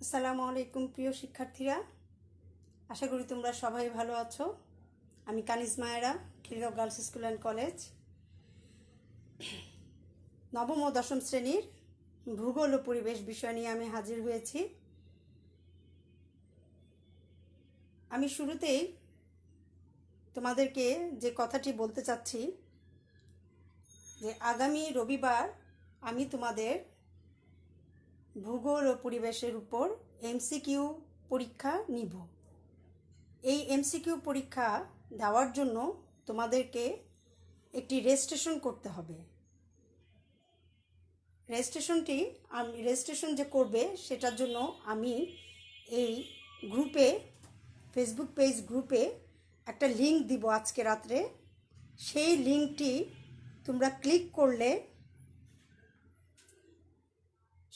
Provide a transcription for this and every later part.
আসসালামু আলাইকুম প্রিয় শিক্ষার্থীরা। আশা করি তোমরা সবাই ভালো আছো। আমি কানিজ মায়েরা, Khilgaon girls school and college. নবম ও দশম শ্রেণির ভূগোল ও পরিবেশ বিষয় নিয়ে আমি হাজির হয়েছি। আমি শুরুতেই তোমাদেরকে যে কথাটি বলতে চাচ্ছি, যে আগামী রবিবার আমি তোমাদের ভূগোল ও পরিবেশের উপর এমসিকিউ পরীক্ষা নিব। এই এমসিকিউ পরীক্ষা দেওয়ার জন্য তোমাদেরকে একটি রেজিস্ট্রেশন করতে হবে। রেজিস্ট্রেশনটি আমি রেজিস্ট্রেশন যে করবে সেটার জন্য আমি এই গ্রুপে, ফেসবুক পেজ গ্রুপে একটা লিংক দিব আজকে রাত্রে। সেই লিঙ্কটি তোমরা ক্লিক করলে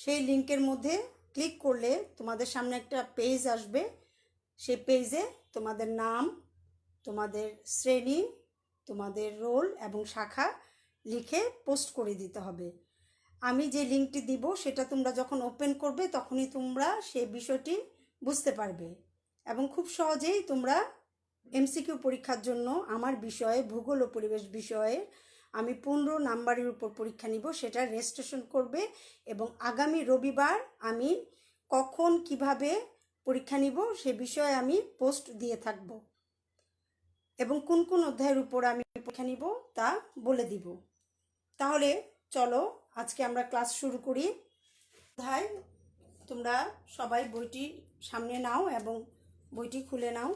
সেই লিঙ্কের মধ্যে ক্লিক করলে তোমাদের সামনে একটা পেজ আসবে। সেই পেজে তোমাদের নাম, তোমাদের শ্রেণি, তোমাদের রোল এবং শাখা লিখে পোস্ট করে দিতে হবে। আমি যে লিঙ্কটি দিব সেটা তোমরা যখন ওপেন করবে তখনই তোমরা সেই বিষয়টি বুঝতে পারবে এবং খুব সহজেই তোমরা এমসিকিউ পরীক্ষার জন্য আমার বিষয়ে, ভূগোল ও পরিবেশ বিষয়ে আমি পনেরো নাম্বারের উপর পরীক্ষা নিব, সেটা রেজিস্ট্রেশন করবে এবং আগামী রবিবার আমি কখন কীভাবে পরীক্ষা নিব সে বিষয়ে আমি পোস্ট দিয়ে থাকব। এবং কোন কোন অধ্যায়ের উপর আমি পরীক্ষা নিব তা বলে দিব। তাহলে চলো আজকে আমরা ক্লাস শুরু করি। অধ্যায়, তোমরা সবাই বইটি সামনে নাও এবং বইটি খুলে নাও।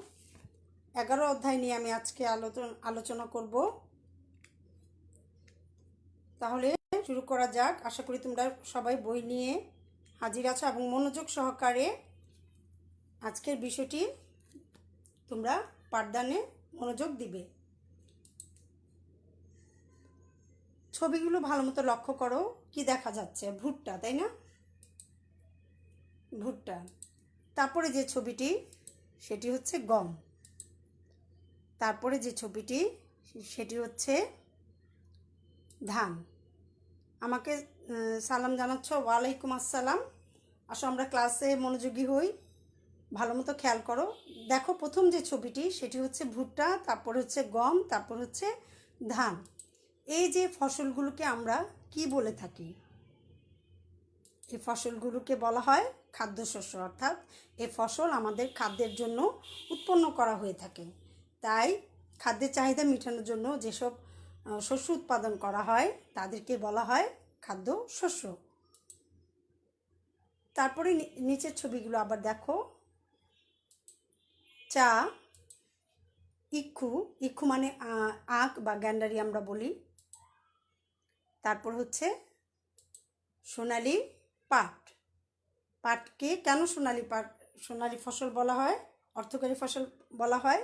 এগারো অধ্যায় নিয়ে আমি আজকে আলোচনা আলোচনা করব। তাহলে শুরু করা যাক। আশা করি তোমরা সবাই বই নিয়ে হাজির আছো এবং মনোযোগ সহকারে আজকের বিষয়টি তোমরা পাঠদানে মনোযোগ দিবে। ছবিগুলো ভালো মতো লক্ষ্য করো, কি দেখা যাচ্ছে? ভুট্টা, তাই না? ভুট্টা। তারপরে যে ছবিটি, সেটি হচ্ছে গম। তারপরে যে ছবিটি, সেটি হচ্ছে ধান। আমাকে সালাম জানাচ্ছ। ওয়ালাইকুম আসসালাম। আসো, আমরা ক্লাসে মনোযোগী হই। ভালো মতো খেয়াল করো। দেখো, প্রথম যে ছবিটি, সেটি হচ্ছে ভুট্টা, তারপর হচ্ছে গম, তারপর হচ্ছে ধান। এই যে ফসলগুলোকে আমরা কি বলে থাকি? এই ফসলগুলোকে বলা হয় খাদ্যশস্য, অর্থাৎ এই ফসল আমাদের খাদ্যের জন্য উৎপন্ন করা হয়ে থাকে। তাই খাদ্যের চাহিদা মেটানোর জন্য যেসব শস্য উৎপাদন করা হয়, তাদেরকে বলা হয় খাদ্য শস্য। তারপরে নিচের ছবিগুলো আবার দেখো। চা, ইক্ষু ইক্ষু মানে আখ বা গ্যান্ডারি আমরা বলি। তারপর হচ্ছে সোনালি পাট। পাটকে কেন সোনালি পাট, সোনালি ফসল বলা হয়, অর্থকারী ফসল বলা হয়,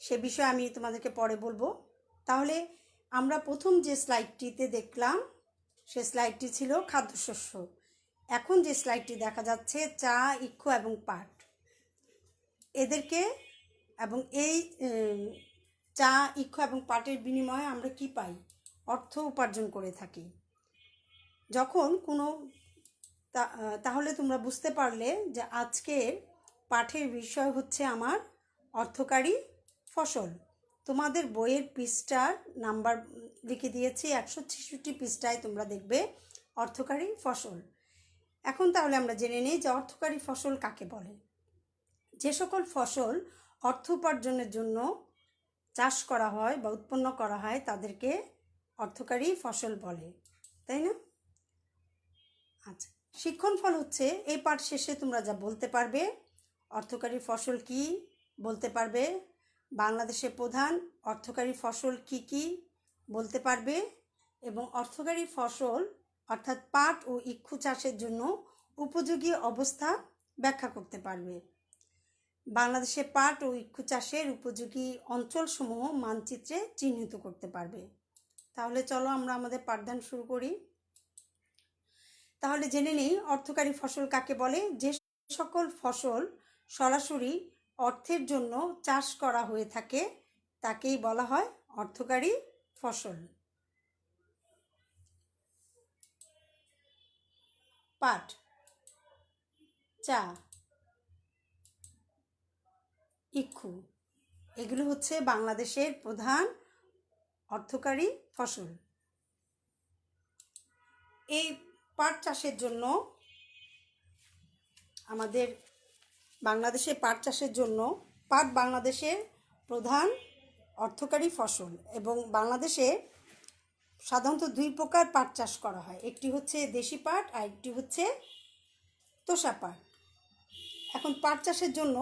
সে বিষয়ে আমি তোমাদেরকে পরে বলব। তাহলে আমরা প্রথম যে স্লাইডটিতে দেখলাম, সে স্লাইডটি ছিল খাদ্যশস্য। এখন যে স্লাইডটি দেখা যাচ্ছে, চা, ইক্ষু এবং পাট। এদেরকে এবং এই চা, ইক্ষু এবং পাটের বিনিময়ে আমরা কি পাই? অর্থ উপার্জন করে থাকি। যখন কোনো তাহলে তোমরা বুঝতে পারলে যে আজকের পাঠের বিষয় হচ্ছে আমার অর্থকারী ফসল। তোমাদের বইয়ের পৃষ্ঠার নাম্বার লিখে দিয়েছি, একশো ছেষট্টি পৃষ্ঠায় তোমরা দেখবে অর্থকারী ফসল। এখন তাহলে আমরা জেনে নিই যে অর্থকারী ফসল কাকে বলে। যে সকল ফসল অর্থ উপার্জনের জন্য চাষ করা হয় বা উৎপন্ন করা হয়, তাদেরকে অর্থকারী ফসল বলে, তাই না? আচ্ছা শিক্ষণ ফল হচ্ছে এই পাঠ শেষে তোমরা যা বলতে পারবে, অর্থকারী ফসল কি বলতে পারবে বাংলাদেশের প্রধান অর্থকারী ফসল কি কি বলতে পারবে? এবং অর্থকারী ফসল অর্থাৎ পাট ও ইক্ষু চাষের জন্য উপযোগী অবস্থা ব্যাখ্যা করতে পারবে। বাংলাদেশে পাট ও ইক্ষু চাষের উপযোগী অঞ্চলসমূহ মানচিত্রে চিহ্নিত করতে পারবে। তাহলে চলো আমরা আমাদের পাঠদান শুরু করি। তাহলে জেনে নেই অর্থকারী ফসল কাকে বলে? যে সকল ফসল সরাসরি অর্থের জন্য চাষ করা হয়ে থাকে, তাকেই বলা হয় অর্থকারী ফসল। পাট, চা, ইক্ষু, এগুলো হচ্ছে বাংলাদেশের প্রধান অর্থকারী ফসল। এই পাট চাষের জন্য আমাদের বাংলাদেশে পাট চাষের জন্য পাট বাংলাদেশের প্রধান অর্থকারী ফসল এবং বাংলাদেশে সাধারণত দুই প্রকার পাট চাষ করা হয়। একটি হচ্ছে দেশি পাট আর একটি হচ্ছে তোষা পাট। এখন পাট চাষের জন্য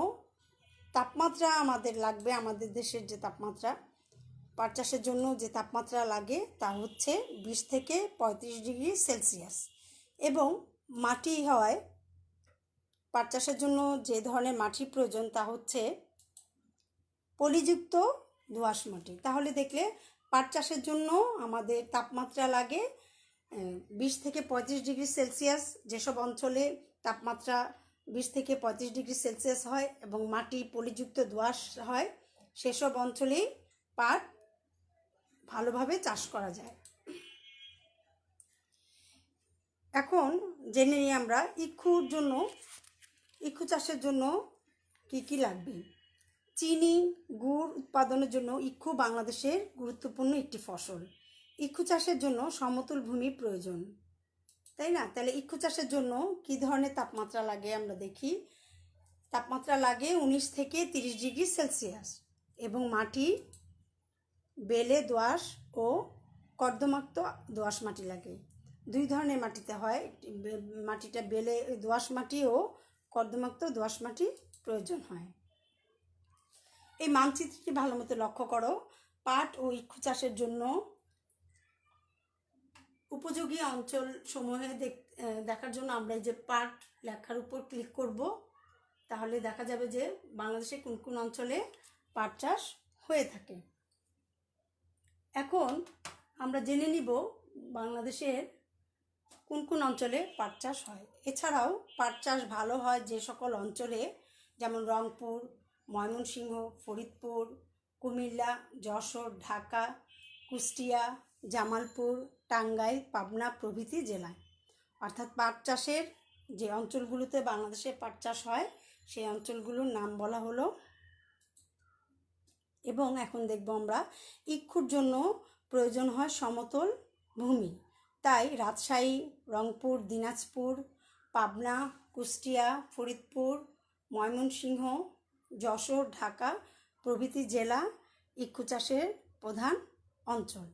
তাপমাত্রা আমাদের লাগবে, আমাদের দেশের যে তাপমাত্রা, পাট চাষের জন্য যে তাপমাত্রা লাগে তা হচ্ছে বিশ থেকে পঁয়ত্রিশ ডিগ্রি সেলসিয়াস এবং মাটি হওয়ায় পাট চাষের জন্য যে ধরনের মাটির প্রয়োজন তা হচ্ছে পলিযুক্ত দোআঁশ মাটি। তাহলে দেখলে পাট চাষের জন্য আমাদের তাপমাত্রা লাগে বিশ থেকে পঁয়ত্রিশ ডিগ্রি সেলসিয়াস। যেসব অঞ্চলে তাপমাত্রা বিশ থেকে পঁয়ত্রিশ ডিগ্রি সেলসিয়াস হয় এবং মাটি পলিযুক্ত দোআঁশ হয়, সেসব অঞ্চলেই পাট ভালোভাবে চাষ করা যায়। এখন জেনে নিই আমরা ইক্ষুর জন্য ইক্ষু চাষের জন্য কি কি লাগবে? চিনি, গুড় উৎপাদনের জন্য ইক্ষু বাংলাদেশের গুরুত্বপূর্ণ একটি ফসল। ইক্ষু চাষের জন্য সমতল ভূমির প্রয়োজন। তাই না? তাহলে ইক্ষু চাষের জন্য কি ধরনের তাপমাত্রা লাগে আমরা দেখি? তাপমাত্রা লাগে উনিশ থেকে তিরিশ ডিগ্রি সেলসিয়াস এবং মাটি, বেলে, দোআঁশ ও কর্দমাক্ত দোআঁশ মাটি লাগে। দুই ধরনের মাটিতে হয়। মাটিটা বেলে, দোআঁশ মাটি ও কর্দমাক্ত দোআঁশ মাটি প্রয়োজন হয়। এই মানচিত্রটি ভালো মতো লক্ষ্য করো। পাট ও ইক্ষু চাষের জন্য উপযোগী অঞ্চল সমূহে দেখার জন্য আমরা এই যে পাট লেখার উপর ক্লিক করব। তাহলে দেখা যাবে যে বাংলাদেশে কোন কোন অঞ্চলে পাট চাষ হয়ে থাকে। এখন আমরা জেনে নিব বাংলাদেশের কোন কোন অঞ্চলে পাট চাষ হয়? এছাড়াও পাট চাষ ভালো হয় যে সকল অঞ্চলে, যেমন রংপুর, ময়মনসিংহ, ফরিদপুর, কুমিল্লা, যশোর, ঢাকা, কুষ্টিয়া, জামালপুর, টাঙ্গাইল, পাবনা প্রভৃতি জেলায়। অর্থাৎ পাট চাষের যে অঞ্চলগুলোতে বাংলাদেশে পাট চাষ হয়, সেই অঞ্চলগুলোর নাম বলা হলো। এবং এখন দেখব আমরা, ইক্ষুর জন্য প্রয়োজন হয় সমতল ভূমি। তাই রাজশাহী, রংপুর, দিনাজপুর, পাবনা, কুষ্টিয়া, ফরিদপুর, ময়মনসিংহ, যশোর, ঢাকা প্রভৃতি জেলা ইক্ষু চাষের প্রধান অঞ্চল।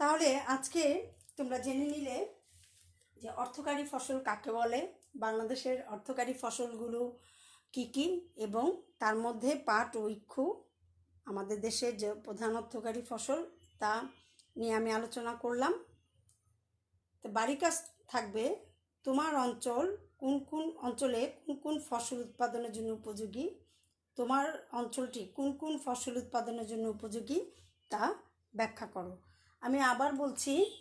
তাহলে আজকে তোমরা জেনে নিলে যে অর্থকারী ফসল কাকে বলে, বাংলাদেশের অর্থকারী ফসলগুলো কী কী এবং তার মধ্যে পাট ও ইক্ষু আমাদের দেশের যে প্রধান অর্থকারী ফসল তা নিয়ে আমি আলোচনা করলাম। তো বাড়ির কাজ থাকবে, তোমার অঞ্চল কোন কোন অঞ্চলে কোন কোন ফসল উৎপাদনের জন্য উপযোগী? তোমার অঞ্চলটি কোন কোন ফসল উৎপাদনের জন্য উপযোগী? তা ব্যাখ্যা করো। আমি আবার বলছি,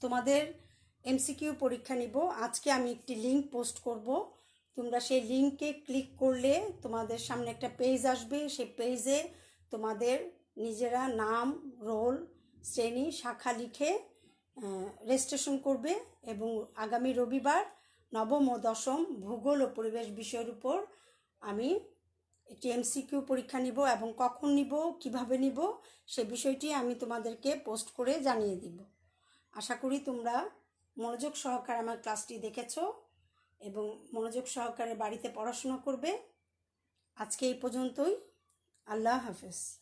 তোমাদের এমসিকিউ পরীক্ষা নিব। আজকে আমি একটি লিঙ্ক পোস্ট করব। তোমরা সেই লিঙ্কে ক্লিক করলে তোমাদের সামনে একটা পেজ আসবে। সেই পেজে তোমাদের নিজেরা নাম, রোল শ্রেণি শাখা লিখে রেজিস্ট্রেশন করবে এবং আগামী রবিবার নবম ও দশম ভূগোল ও পরিবেশ বিষয়ের উপর আমি একটি এমসিকিউ পরীক্ষা নিব এবং কখন নিব, কীভাবে নিব, সে বিষয়টি আমি তোমাদেরকে পোস্ট করে জানিয়ে দিব। আশা করি তোমরা মনোযোগ সহকারে আমার ক্লাসটি দেখেছ এবং মনোযোগ সহকারে বাড়িতে পড়াশোনা করবে। আজকে এই পর্যন্তই। আল্লাহ হাফেজ।